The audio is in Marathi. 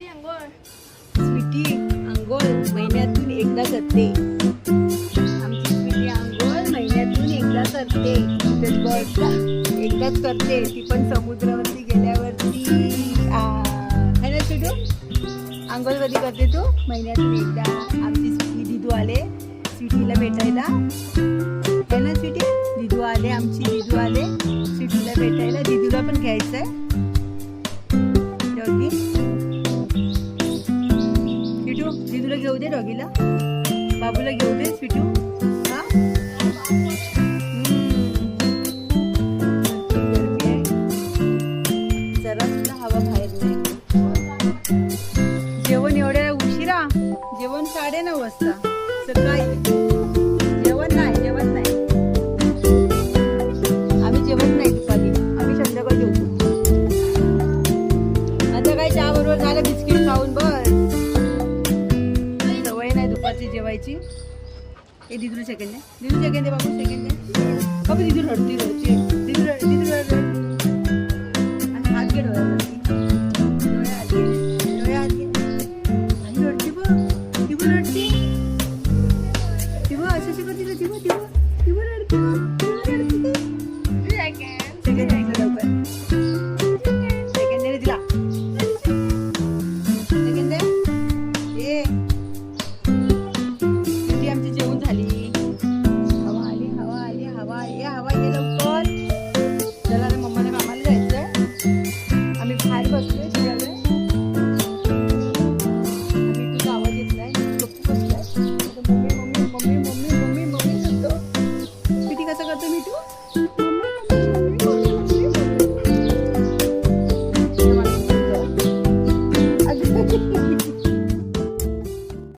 स्वीटी आंघोळ महिन्यातून एकदा करते. आमची स्वीटी आंघोळ महिन्यातून एकदा करते. एकदाच करते. ती पण समुद्रावरती गेल्यावरती. है ना स्वीटू? आंघोळ कधी करते तू? महिन्यातून एकदा. आमची स्वीटी दिदू आले. स्वीटीला भेटायला. है ना स्वीटी? दिदू आले आमची दिदू आले. स्वीटीला भेटायला. दिदूला पण घ्यायचंय. बाबूला घेऊ दे डॉगीला बाबूला घेऊ दे स्वीटू हा? जरा सुद्धा हवा बाहेर नाही. जेवण एवढ्या उशिरा? जेवण साडे नऊ वाजता. सकाळी. ठेवायची हे दिदूला सेकंड आहे दिदू सेकंड आहे बाबू सेकंड आहे बाबू दिदू रडती रडची दिदू रड दिदू रड आणि हात घे डोळ्यावरती डोळ्या हात घे डोळ्या हात घे आणि रडती बघ दिदू रडती दिवं अशी अशी करते दिवं दिवं दिवं रडते सेकंड आहे